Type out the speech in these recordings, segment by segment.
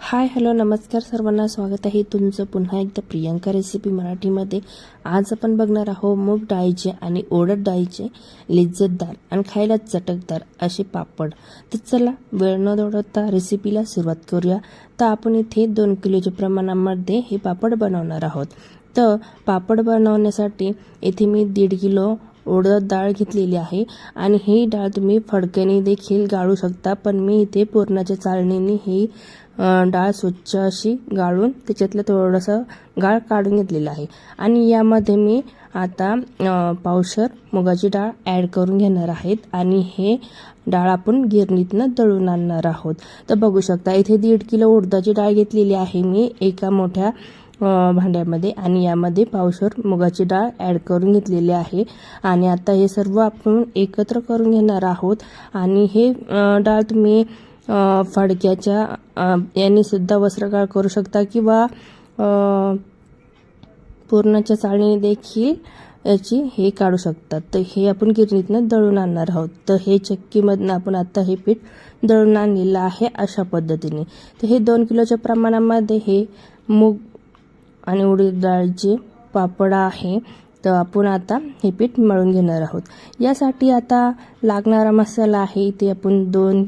Hi hello नमस्कार सर्वांना. स्वागत आहे तुमचं पुन्हा एकदा प्रियंका रेसिपी मराठीमध्ये. आज आपण बघणार आहोत मूग डाळीचे आणि ओढत डाळीचे लिज्जतदार आणि खायला चटकदार असे पापड. तर चला वेळ न दौडवता रेसिपीला सुरुवात करूया. तर आपण इथे दोन किलोच्या प्रमाणामध्ये हे पापड बनवणार आहोत. तर पापड बनवण्यासाठी इथे मी दीड किलो उडद डाळ घेतलेली आहे. आणि ही डाळ तुम्ही फडक्याने देखील गाळू शकता. पण मी इथे पुरणाच्या चाळणीने ही डाळ स्वच्छ अशी गाळून त्याच्यातलं थोडंसं गाळ काढून घेतलेलं आहे. आणि यामध्ये मी आता पावशर मुगाची डाळ ॲड करून घेणार आहेत. आणि हे डाळ आपण गिरणीतनं दळून आणणार आहोत. तर बघू शकता इथे दीड किलो उडदाची डाळ घेतलेली आहे मी. एका मोठ्या भांड्यामध्ये आणि यामध्ये पावशर मुगाची डाळ ॲड करून घेतलेली आहे. आणि आता हे सर्व आपण एकत्र करून घेणार आहोत. आणि हे डाळ तुम्ही फडक्याच्या यांनी सुद्धा वस्त्रगाळ करू शकता किंवा पूर्णाच्या चाळणीने देखील याची हे काढू शकतात. तर हे आपण गिरणीतनं दळून आणणार आहोत. तर हे चक्कीमधनं आपण आता हे पीठ दळून आणलेलं आहे अशा पद्धतीने. तर हे दोन किलोच्या प्रमाणामध्ये हे मूग आणि उडीद डाळीचे पापड आहे तर आपण आता हे पीठ मळून घेणार आहोत. यासाठी आता लागणारा मसाला आहे इथे आपण दोन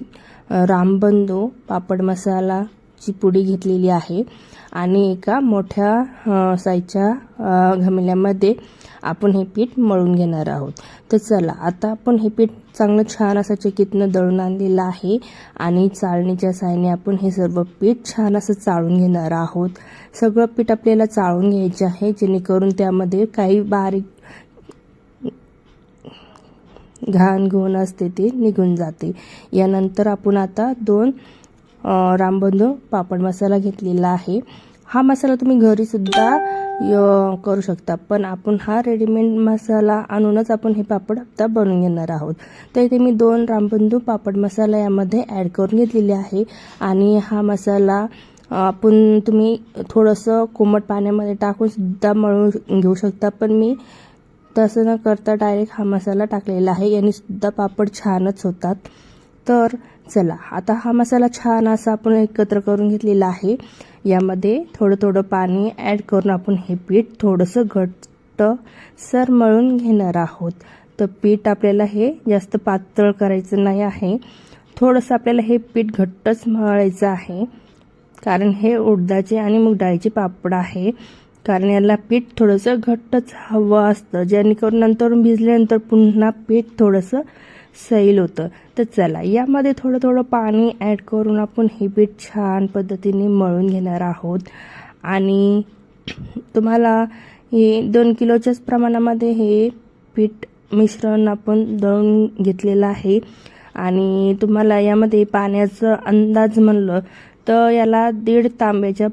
अ, रामबंधू पापड मसालाची पुडी घेतलेली आहे. आणि एका मोठ्या साईजच्या घमेल्यामध्ये आपण हे पीठ मळून घेणार आहोत. तर चला आता आपण हे पीठ चांगलं छान असं चकीतनं दळून आणलेलं आहे आणि चाळणीच्या साहाय्याने आपण हे सर्व पीठ छान असं चाळून घेणार आहोत. सगळं पीठ आपल्याला चाळून घ्यायचे आहे जेणेकरून त्यामध्ये काही बारीक घाण घोण असते ते निघून जाते. यानंतर आपण आता दोन रामबंधू पापड मसाला घेतलेला आहे. हा मसाला तुम्ही घरीसुद्धा य- करू शकता. पण आपण हा रेडीमेड मसाला आणूनच आपण हे पापड आता बनवून घेणार आहोत. तर इथे मी दोन रामबंधू पापड मसाला यामध्ये ॲड करून घेतलेले आहे. आणि हा मसाला आपण तुम्ही थोडंसं कोमट पाण्यामध्ये टाकूनसुद्धा मळून घेऊ शकता. पण मी तसं न करता डायरेक्ट हा मसाला टाकलेला आहे. याने सुद्धा पापड छानच होतात. तर चला आता हा मसाला छान असा आपण एकत्र करून घेतलेला आहे. यामध्ये थोडं थोडं पाणी ॲड करून आपण हे पीठ थोडंसं घट्ट सर मळून घेणार आहोत. तर पीठ आपल्याला हे जास्त पातळ करायचं नाही आहे. थोडंसं आपल्याला हे पीठ घट्टच मळायचं आहे. कारण हे उडदाचे आणि मूग डाळीचे पापड आहे. कारण याला पीठ थोडंसं घट्टच हवं असतं. जेणेकरून नंतर भिजल्यानंतर पुन्हा पीठ थोडंसं सैल होतं. तर चला यामध्ये थोडं थोडं पाणी ॲड करून आपण हे पीठ छान पद्धतीने मळून घेणार आहोत. आणि तुम्हाला हे दोन किलोच्याच प्रमाणामध्ये हे पीठ मिश्रण आपण दळून घेतलेलं आहे. आणि तुम्हाला यामध्ये पाण्याचं अंदाज म्हणलं तर याला दीड तांब्याच्या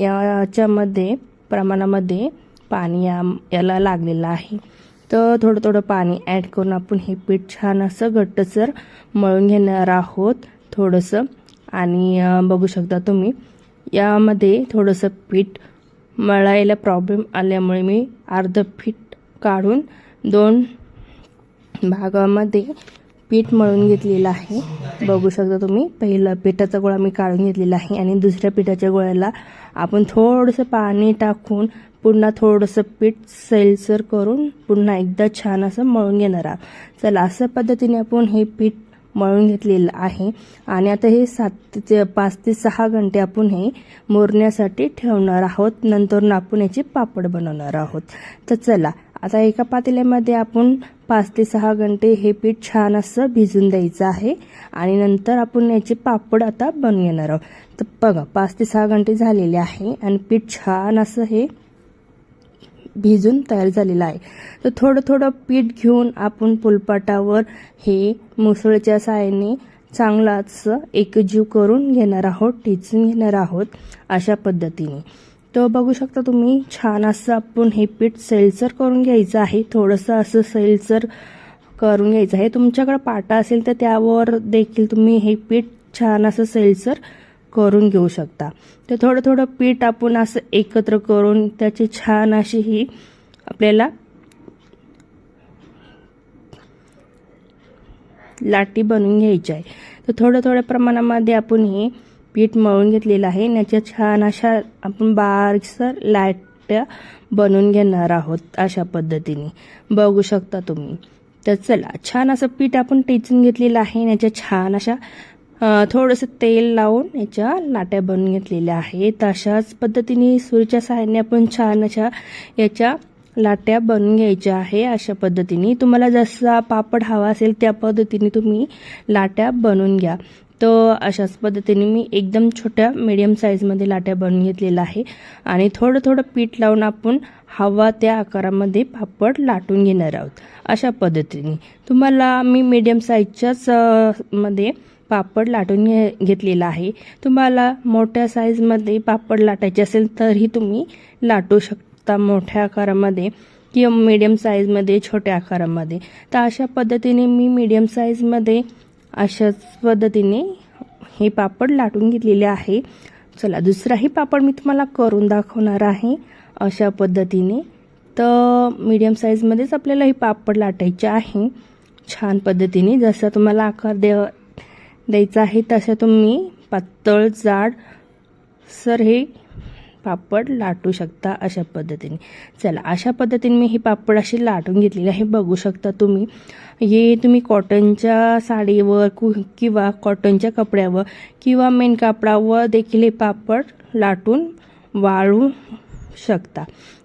याच्यामध्ये प्रमाणामध्ये पाणी या याला लागलेलं आहे. तर थोडं थोडं पाणी ॲड करून आपण हे पीठ छान असं घट्टसर मळून घेणार आहोत थोडंसं. आणि बघू शकता तुम्ही यामध्ये थोडंसं पीठ मळायला प्रॉब्लेम आल्यामुळे मी अर्ध पीठ काढून दोन भागामध्ये पीठ मळून घेतलेलं आहे. बघू शकता तुम्ही पहिला पिठाचा गोळा मी काढून घेतलेला आहे आणि दुसऱ्या पिठाच्या गोळ्याला आपण थोडंसं पाणी टाकून पुन्हा थोडंसं पीठ सैलसर करून पुन्हा एकदा छान असं मळून घेणार आहोत. चला अशा पद्धतीने आपण हे पीठ मळून घेतलेलं आहे. आणि आता हे सात ते पाच ते सहा घंटे आपण हे मोरण्यासाठी ठेवणार आहोत. नंतर आपण याचे पापड बनवणार आहोत. तर चला आता एका पातेल्यामध्ये आपण पाच ते सहा घंटे हे पीठ छान असं भिजून द्यायचं आहे. आणि नंतर आपण याचे पापड आता बनवून घेणार आहोत. तर बघा पाच ते सहा घंटे झालेले आहे आणि पीठ छान असं हे भिजून तयार झालेलं आहे. तर थोडं थोडं पीठ घेऊन आपण पुलपाटावर हे मुसळच्या साहाय्याने चांगलाच असं एकजीव करून घेणार आहोत टिचून घेणार आहोत अशा पद्धतीने. तर बघू शकता तुम्ही छान असं आपण हे पीठ सैलसर करून घ्यायचं आहे थोडंसं असं सैलसर करून घ्यायचं आहे तुमच्याकडं पाटा असेल तर त्यावर देखील तुम्ही हे पीठ छान असं सैलसर करून घेऊ शकता. तर थोडं थोडं पीठ आपण असं एकत्र करून त्याची छान अशी ही आपल्याला लाटी बनवून घ्यायची आहे. तर थोड्या थोड्या प्रमाणामध्ये आपण हे पीठ मळून घेतलेलं आहे. याच्या छान अशा आपण बारीकसर लाट्या बनवून घेणार आहोत अशा पद्धतीने. बघू शकता तुम्ही. तर चला छान असं पीठ आपण टेचून घेतलेलं आहे. आणि याच्या छान अशा थोडंसं तेल लावून याच्या लाट्या बनवून घेतलेल्या आहेत. अशाच पद्धतीने सुरीच्या सहाय्याने आपण छान अशा याच्या लाट्या बनवून घ्यायच्या आहे अशा पद्धतीने. तुम्हाला जसा पापड हवा असेल त्या पद्धतीने तुम्ही लाट्या बनवून घ्या. तर अशाच पद्धतीने मी एकदम छोट्या मीडियम साईजमध्ये लाट्या बनवून घेतलेल्या आहे. आणि थोडं थोडं पीठ लावून आपण हवा त्या आकारामध्ये पापड लाटून घेणार आहोत. अशा पद्धतीने. तुम्हाला मी मीडियम साईजच्याच मध्ये पापड लाटून घे घेतलेला आहे. तुम्हाला मोठ्या साईजमध्ये पापड लाटायचे असेल तरही तुम्ही लाटू शकता मोठ्या आकारामध्ये किंवा मीडियम साईजमध्ये छोट्या आकारामध्ये. तर अशा पद्धतीने मी मीडियम साईजमध्ये अशाच पद्धतीने हे पापड लाटून घेतलेले आहे. चला दुसराही पापड मी तुम्हाला करून दाखवणार आहे अशा पद्धतीने. तर मीडियम साईजमध्येच आपल्याला हे पापड लाटायचे आहे. छान पद्धतीने जसा तुम्हाला आकार द्या द्यायचा आहे तसं तुम्ही पातळ जाड सर हे पापड लाटू शकता अशा पद्धतीने. चला अशा पद्धतीने मी हे पापड असे लाटून घेतलेले आहे. बघू शकता तुम्ही. हे तुम्ही कॉटनच्या साडीवर कु किंवा कॉटनच्या कपड्यावर किंवा मेन कापडावर देखील हे पापड लाटून वाळू शकता.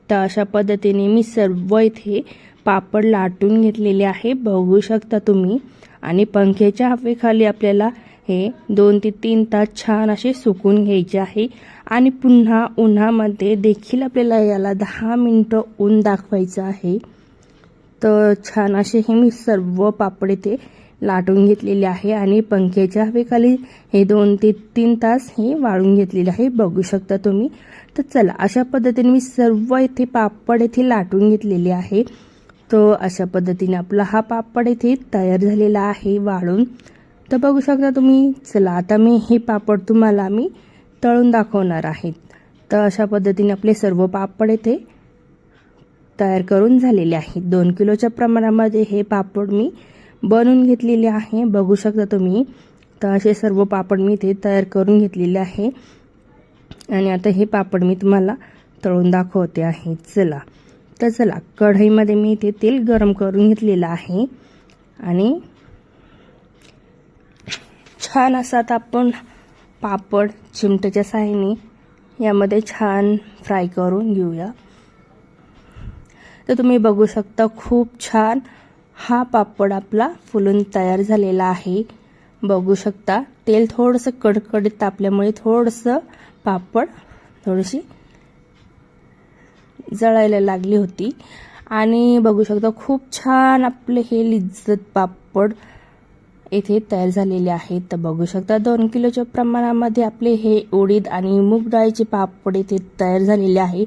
तर अशा पद्धतीने मी सर्व इथे पापड लाटून घेतलेले आहे. बघू शकता तुम्ही. आणि पंख्याच्या हवेखाली आपल्याला हे दोन ते तीन तास छान असे सुकून घ्यायचे आहे. आणि पुन्हा उन्हामध्ये देखील आपल्याला याला दहा मिनटं ऊन दाखवायचं आहे. तर छान असे हे मी सर्व पापड इथे लाटून घेतलेले आहे. आणि पंख्याच्या हवेखाली हे दोन ते तीन तास हे वाळून घेतलेले आहे. बघू शकता तुम्ही. तर चला अशा पद्धतीने मी सर्व इथे पापड येथे लाटून घेतलेले आहे. तो अशा पद्धतीने आपला हा पापड इथे तयार झालेला आहे वाळून. तर बघू शकता तुम्ही चला आता मी हे पापड तुम्हाला मी तळून दाखवणार आहेत तर अशा पद्धतीने आपले सर्व पापड येथे तयार करून झालेले आहेत. दोन किलोच्या प्रमाणामध्ये हे पापड मी बनवून घेतलेले आहे. बघू शकता तुम्ही तर असे सर्व पापड मी इथे तयार करून घेतलेले आहे. आणि आता हे पापड मी तुम्हाला तळून दाखवते आहे. चला तर चला कढईमध्ये मी इथे तेल गरम करून घेतलेलं आहे. आणि छान असा आपण पापड चिमट्याच्या साहाय्याने. यामध्ये छान फ्राय करून घेऊया. तर तुम्ही बघू शकता खूप छान हा पापड आपला फुलून तयार झालेला आहे. बघू शकता तेल थोडंसं कडकडीत तापल्यामुळे थोडंसं पापड थोडीशी जळायला लागली होती. आणि बघू शकता खूप छान आपले हे लिज्जत पापड येथे तयार झालेले आहेत. तर बघू शकता दोन किलोच्या प्रमाणामध्ये आपले हे उडीद आणि मूग डाळीचे पापड येथे तयार झालेले आहे.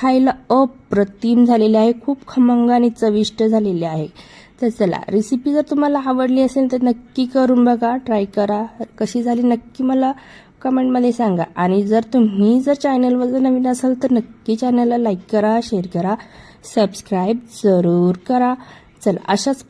खायला अप्रतिम झालेले आहे. खूप खमंग आणि चविष्ट झालेले आहे. तर चला रेसिपी जर तुम्हाला आवडली असेल तर नक्की करून बघा. ट्राय करा. कशी झाली नक्की मला कमेंटमध्ये सांगा. आणि जर तुम्ही जर चॅनलवर जर नवीन असाल तर नक्की चॅनलला लाईक करा शेअर करा. सबस्क्राईब जरूर करा. चला अशाच